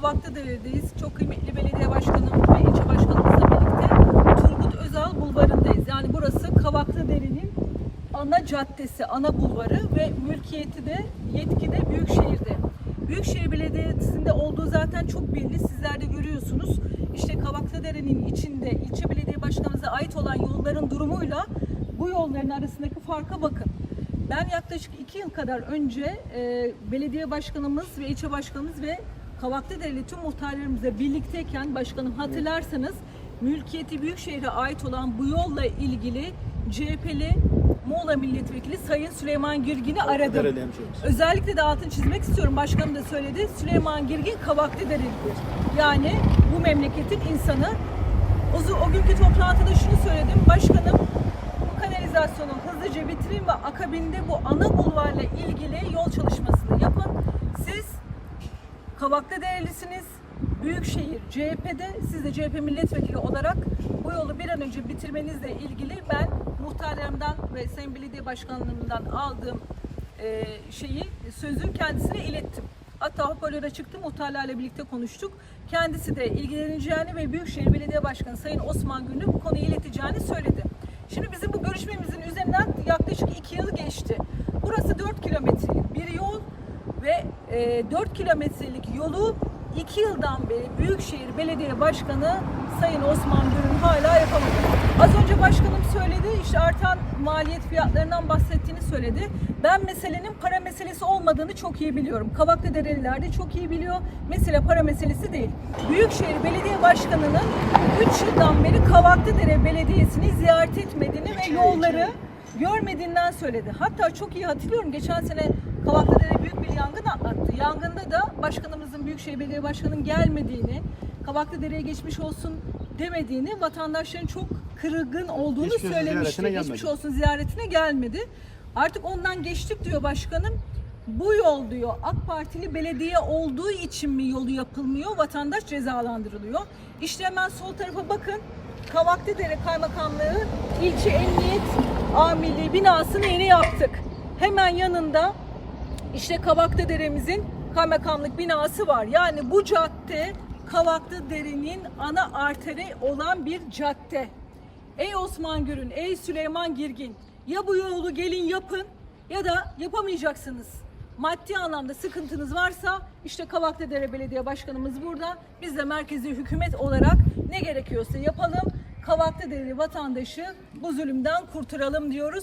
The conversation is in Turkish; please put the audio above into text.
Kavaklıdere'deyiz. Çok kıymetli belediye başkanım ve ilçe başkanımızla birlikte Turgut Özal Bulvarı'ndayız. Yani burası Kavaklıdere'nin ana caddesi, ana bulvarı ve mülkiyeti de yetki de Büyükşehir'de. Büyükşehir Belediyesi'nde olduğu zaten çok belli. Sizler de görüyorsunuz. İşte Kavaklıdere'nin içinde ilçe belediye başkanımıza ait olan yolların durumuyla bu yolların arasındaki farka bakın. Ben yaklaşık iki yıl kadar önce e, belediye başkanımız ve ilçe başkanımız ve Kavaklıdereli tüm muhtarlarımızla birlikteyken başkanım hatırlarsanız mülkiyeti Büyükşehir'e ait olan bu yolla ilgili CHP'li Muğla Milletvekili Sayın Süleyman Girgin'i aradım. Özellikle de altını çizmek istiyorum. Başkanım da söyledi. Süleyman Girgin Kavaklıdereli'dir. Yani bu memleketin insanı. O, o günkü toplantıda şunu söyledim. Başkanım bu kanalizasyonu hızlıca bitirin ve akabinde bu ana bulvarla ilgili yol çalışmasını yapın. Siz Kavaklıderelisiniz. Büyükşehir CHP'de siz de CHP milletvekili olarak bu yolu bir an önce bitirmenizle ilgili ben muhtarlarımdan ve Sayın Belediye Başkanlığımdan aldığım e, şeyi sözü kendisine ilettim. Hatta hoparlöre çıktı muhtarlarla birlikte konuştuk. Kendisi de ilgileneceğini ve Büyükşehir Belediye Başkanı Sayın Osman Gül'ü bu konuyu ileteceğini söyledi. Şimdi bizim bu görüşmemizin üzerinden yaklaşık iki yıl geçti. Burası 4 kilometrelik bir yol ve e, 4 kilometrelik yolu 2 yıldan beri Büyükşehir Belediye Başkanı Sayın Osman Gür'ün hala yapamadı. Az önce başkanım söyledi işte artan maliyet fiyatlarından bahsettiğini söyledi. Ben meselenin para meselesi olmadığını çok iyi biliyorum. Kavaklıdereliler de çok iyi biliyor. Mesele para meselesi değil. Büyükşehir Belediye Başkanı'nın 3 yıldan beri Kavaklıdere Belediyesi'ni ziyaret etmediğini ve yolları görmediğinden söyledi. Hatta çok iyi hatırlıyorum geçen sene Kavaklıdere büyük bir yangın atlattı. Yangında da başkanımızın Büyükşehir Belediye Başkanı'nın gelmediğini, Kavaklıdere'ye geçmiş olsun demediğini, vatandaşların çok kırgın olduğunu Geçmiş olsun söylemişti. ziyaretine Geçmiş gelmedi. olsun ziyaretine gelmedi. Artık ondan geçtik diyor başkanım. Bu yol diyor AK Partili belediye olduğu için mi yolu yapılmıyor? Vatandaş cezalandırılıyor. İşte hemen sol tarafa bakın. Kavaklıdere Kaymakamlığı ilçe emniyet amirliği binasını yeni yaptık. Hemen yanında işte Kavaklıdere'mizin kaymakamlık binası var. Yani bu cadde Kavaklıdere'nin ana arteri olan bir cadde. Ey Osman Gürün, ey Süleyman Girgin ya bu yolu gelin yapın ya da yapamayacaksınız. Maddi anlamda sıkıntınız varsa işte Kavaklıdere Belediye Başkanımız burada. Biz de merkezi hükümet olarak ne gerekiyorsa yapalım. Kavaklıdere vatandaşı bu zulümden kurtaralım diyoruz.